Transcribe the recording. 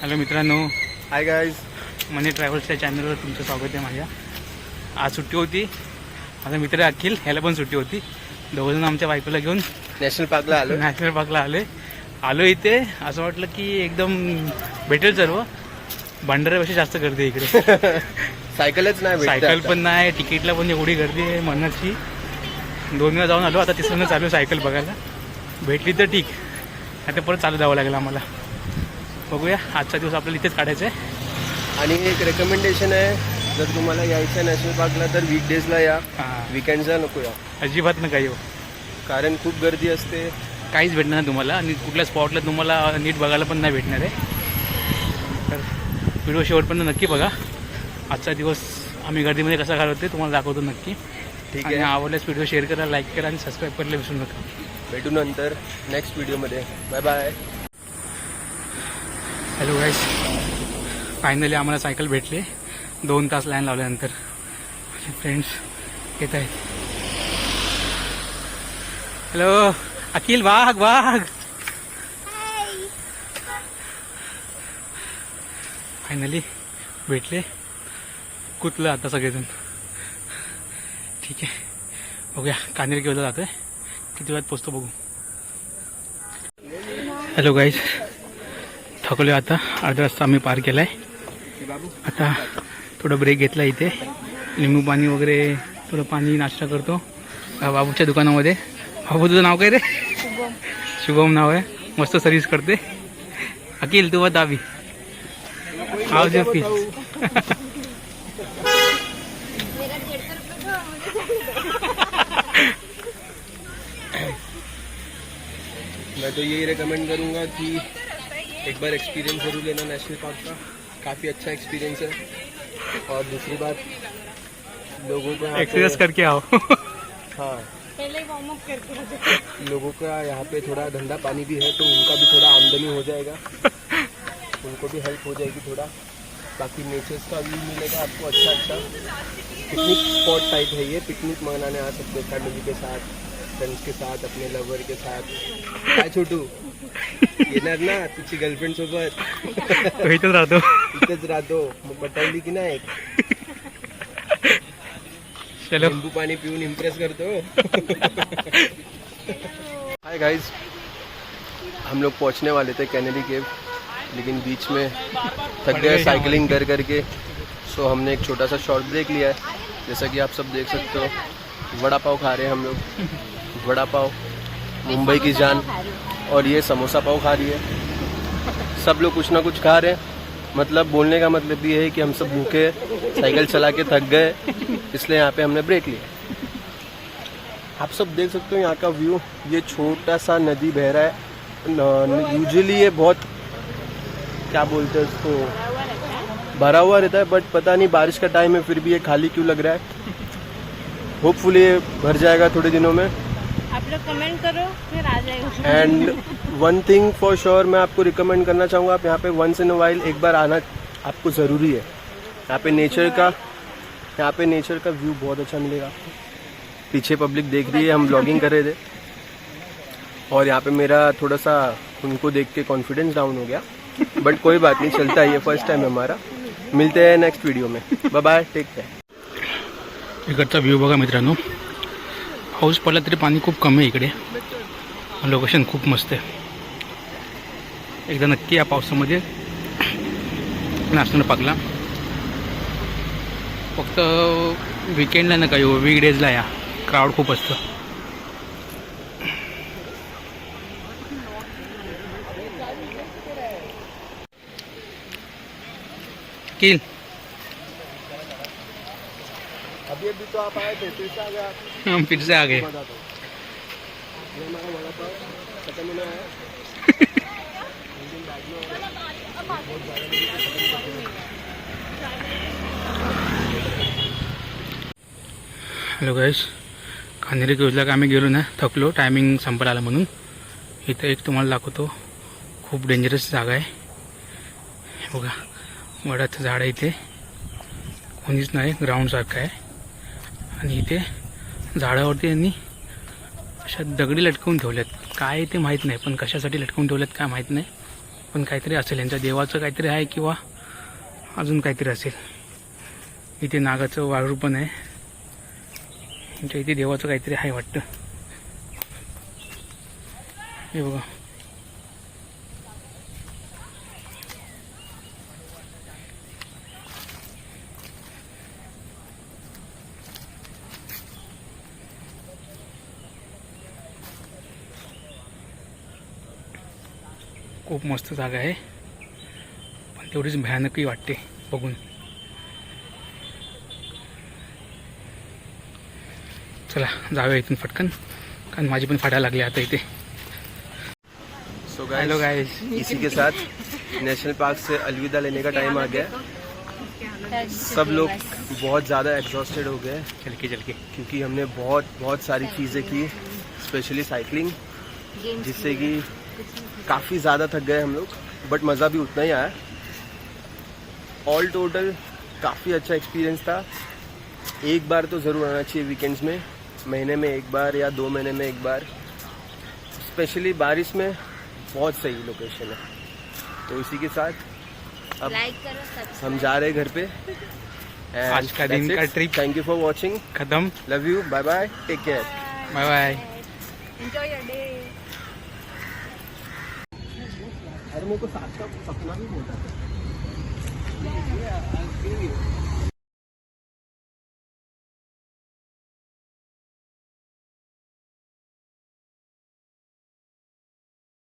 Hello मित्रांनो. Hi guys मनी ट्रॅव्हल्सच्या चॅनलवर तुमचं स्वागत आहे माझ्या. आज सुट्टी होती. माझा मित्र अखिल ह्याला पण सुट्टी होती. दोघंजण आमच्या बायकोला घेऊन नॅशनल पार्कला आलो नॅशनल पार्कला आले आलो इथे. असं वाटलं की एकदम भेटेल सर्व. भंडाऱ्यापेक्षा जास्त गर्दी आहे इकडे. सायकलच नाही सायकल. पण नाही. तिकीटला पण एवढी गर्दी आहे मनाची. दोन वेळा जाऊन आलो. आता तिसऱ्यांदा चालू आहे सायकल बघायला. भेटली तर ठीक. आता परत चालू जावं लागेल आम्हाला. बघूया. आजचा दिवस आपल्याला इथेच काढायचा आहे. आणि एक रेकमेंडेशन आहे जर तुम्हाला यायचं नॅशनल पार्कला तर वीकडेजला या. विकेंडला नको या. अजिबात नका येऊ. कारण खूप गर्दी असते. काहीच भेटणार नाही तुम्हाला आणि कुठल्या स्पॉटला तुम्हाला नीट बघायला पण नाही भेटणार आहे. तर व्हिडिओ शेवटपर्यंत नक्की बघा. आजचा दिवस आम्ही गर्दीमध्ये कसा घालवते तुम्हाला दाखवतो नक्की. ठीक आहे. आवडल्यास व्हिडिओ शेअर करा लाईक करा आणि सबस्क्राईब करायला विसरू नका. भेटू नंतर नेक्स्ट व्हिडिओमध्ये bye bye hello guys finally आम्हाला सायकल भेटली. दोन तास लाईन लावल्यानंतर. फ्रेंड्स येत आहेत. हॅलो अखिल वाघ वाघ. फायनली भेटले. कुतलं आता सगळेजण? ठीक आहे. बघूया. कानेर घेऊन जातोय. किती वेळात पोचतो बघू. हॅलो गाईस थकलो आता. अर्धा रस्ता आम्ही पार केला आहे आता थोडं ब्रेक घेतला इथे. लिंबू पाणी वगैरे थोडं पाणी नाश्ता करतो. बाबूच्या दुकानामध्ये. बाबू तुझं नाव काय रे? शुभम नाव आहे. मस्त सर्व्हिस करते. अकिल तू बता हाऊज युअर जे मैं तो यही रिकमेंड करूंगा कि एक बार एक्सपीरियंस ज़रूर लेना नेशनल पार्क का। काफ़ी अच्छा एक्सपीरियंस है। और दूसरी बात लोगों को एक्सरसाइज करके आओ। हाँ। पहले वार्म अप करके लोगों का यहाँ पे थोड़ा धंधा पानी भी है तो उनका भी थोड़ा आमदनी हो जाएगा। उनको भी हेल्प हो जाएगी थोड़ा। बाकी नेचर्स का व्यू मिलेगा आपको अच्छा अच्छा पिकनिक स्पॉट टाइप है ये पिकनिक मनाने आ सकते हो फैमिली के साथ। फ्रेंड्स के साथ अपने लवर के साथ। काय छोटू। येणार ना तुझी गर्लफ्रेंड सोबत। तो इथंच राहतो. इथेच राहतो. मग पटवली की नाही? चलो. नींबू पानी पिऊन इम्प्रेस करतो. हाय गाइस हम लोग पहुँचने वाले थे कैनेडी केव लेकिन बीच में थक गए साइकिलिंग कर करके। सो हमने एक छोटा सा शॉर्ट ब्रेक लिया है। जैसा कि आप सब देख सकते हो वड़ा पाव खा रहे हैं हम लोग। वड़ा पाव, मुंबई की जान और ये समोसा पाव खा रही है। सब लोग कुछ ना कुछ खा रहे हैं। मतलब बोलने का मतलब ये है कि हम सब भूखे साइकिल चला के थक गए इसलिए यहाँ पे हमने ब्रेक लिया। आप सब देख सकते हो यहाँ का व्यू, ये छोटा सा नदी बह रहा है। यूजली ये बहुत, क्या बोलते हैं उसको, भरा हुआ रहता है बट पता नहीं बारिश का टाइम है, फिर भी ये खाली क्यों लग रहा है। होपफुली ये भर जाएगा थोड़े दिनों में। आप लोग कमेंट करो फिर आ जाएगा। And one thing for sure मैं आपको रिकमेंड करना चाहूँगा आप यहाँ पे वंस इन वाइल एक बार आना आपको ज़रूरी है। यहाँ पे नेचर का यहाँ पे नेचर का व्यू बहुत अच्छा मिलेगा पीछे पब्लिक देख रही है हम ब्लॉगिंग कर रहे थे। और यहाँ पे मेरा थोड़ा सा उनको देख के कॉन्फिडेंस डाउन हो गया। बट कोई बात नहीं चलता है ये फ़र्स्ट टाइम है हमारा। मिलते हैं नेक्स्ट वीडियो में। बाय बाय टेक केयर इकडचा व्ह्यू बघा मित्रांनो। पाऊस पडला तरी पाणी खूप कमी आहे इकडे. लोकेशन खूप मस्त आहे. एकदा नक्की या पावसामध्ये नाचणं पाकला. फक्त विकेंडला नका येऊ वीकडेजला या. क्राऊड खूप असतं. किल अभी अभी तो आप आए थे फिर से आ गए आप। हम फिर से आ गए। बताता ये हमारा वड़ा पाव खत्म होने आया हॅलो गाईस खांदेरी केजला का आम्ही गेलो ना थकलो टायमिंग संपला आला म्हणून. इथं एक तुम्हाला दाखवतो खूप डेंजरस जागा आहे. बघा वडाचं झाड आहे इथे. कोणीच नाही ग्राउंडसारखं आहे. आणि इथे झाडावरती यांनी अशा दगडी लटकवून ठेवल्यात. काय ते माहीत नाही पण कशासाठी लटकवून ठेवल्यात काय माहीत नाही. पण काहीतरी असेल यांच्या देवाचं काहीतरी आहे किंवा अजून काहीतरी असेल. इथे नागाचं वाळू पण आहे. यांच्या इथे देवाचं काहीतरी आहे वाटतं. हे बघा. खूप मस्त जागा आहे. पण तेवढीच भयानकही वाटते बघून. चला जाऊया इथून पटकन. कारण माझी पण लागल्या आता इथे. सो हॅलो गाइस गाईज इसी के साथ नेशनल पार्क से अलविदा लेने का टाइम आ गया. सब लोग बहुत ज़्यादा एग्जॉस्टेड हो गए. चल के चल के. क्योंकि हमने बहुत बहुत सारी चीज़ें की स्पेशली साइकिलिंग जिससे कि काफ़ी ज़्यादा थक गए हम लोग बट मज़ा भी उतना ही आया। ऑल टोटल काफ़ी अच्छा एक्सपीरियंस था। एक बार तो ज़रूर आना चाहिए वीकेंड्स में महीने में एक बार या दो महीने में एक बार। स्पेशली बारिश में बहुत सही लोकेशन है। तो इसी के साथ अब करो हम जा रहे हैं घर पे। आज का दिन का trip. Thank you for watching खतम। Love you bye bye take care bye bye enjoy your day अरे मेरे को साथ का सपना भी बोलता था